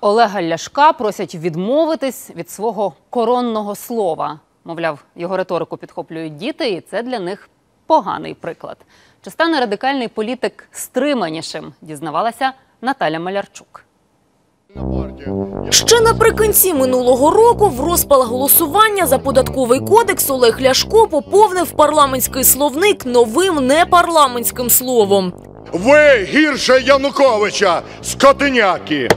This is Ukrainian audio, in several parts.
Олега Ляшка просять відмовитись від свого коронного слова. Мовляв, його риторику підхоплюють діти, і це для них поганий приклад. Чи стане радикальний політик стриманішим? Дізнавалася Наталя Малярчук. Ще наприкінці минулого року в розпал голосування за податковий кодекс Олег Ляшко поповнив парламентський словник новим непарламентським словом. Ви гірше Януковича, скотиняки!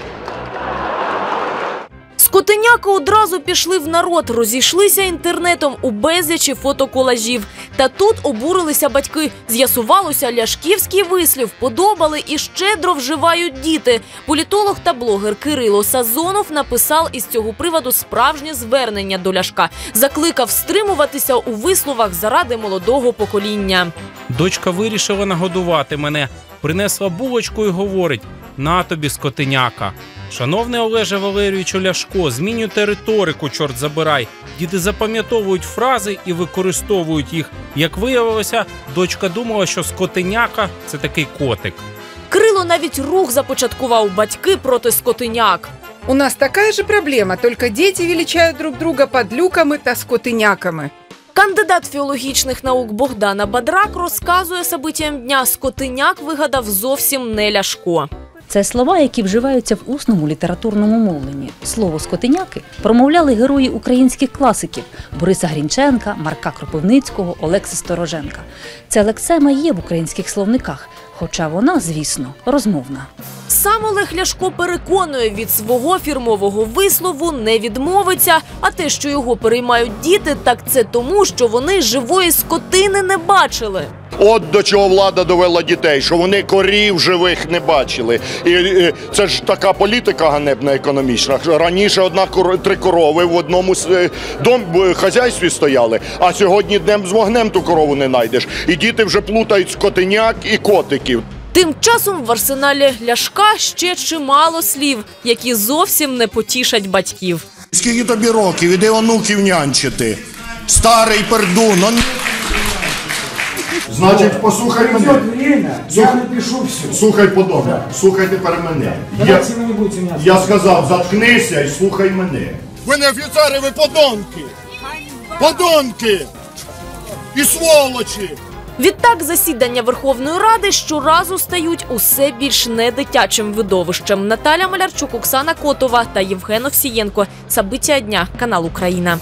Скотиняки одразу пішли в народ, розійшлися інтернетом у безлічі фотоколажів. Та тут обурилися батьки. З'ясувалося, ляшківський вислів подобали і щедро вживають діти. Політолог та блогер Кирило Сазонов написав із цього приводу справжнє звернення до Ляшка. Закликав стримуватися у висловах заради молодого покоління. Дочка вирішила нагодувати мене, принесла булочку і говорить: на тобі, скотиняка. Шановний Олеже Валерійовичу Ляшко, змінюйте риторику, чорт забирай. Діти запам'ятовують фрази і використовують їх. Як виявилося, дочка думала, що скотиняка це такий котик. Крило навіть рух започаткував батьки проти скотиняк. У нас такая же проблема, только дети величают друг друга подлюками та скотиняками. Кандидат філологічних наук Богдана Бадрак розказує событіям дня скотиняк вигадав зовсім не Ляшко. Це слова, які вживаються в усному літературному мовленні. Слово скотиняки промовляли герої українських класиків Бориса Грінченка, Марка Кропивницького, Олекси Стороженка. Ця лексема є в українських словниках, хоча вона, звісно, розмовна. Сам Олег Ляшко переконує, від свого фірмового вислову не відмовиться. А те, що його переймають діти, так це тому, що вони живої скотини не бачили. От до чого влада довела дітей, що вони корів живих не бачили. І, і це ж така політика ганебна економічна. Раніше одна три корови в одному е, дом е, хазяйстві стояли, а сьогодні днем з вогнем ту корову не знайдеш. І діти вже плутають скотиняк і котиків. Тим часом в арсеналі Ляшка ще чимало слів, які зовсім не потішать батьків. Скільки тобі років, іди онуків нянчити. Старий пердун. он- Значить, послухай мене. время, я напишу все. Слухай подобно. Слухай тепер мене. Я, Давайте вы не будете меня я сказав, заткнися і слухай мене. Ви не офіцери, ви подонки! Подонки! І сволочі! Відтак засідання Верховної Ради щоразу стають усе більш недитячим видовищем. Наталя Малярчук, Оксана Котова та Євген Овсієнко. Сабиття дня. Канал Україна.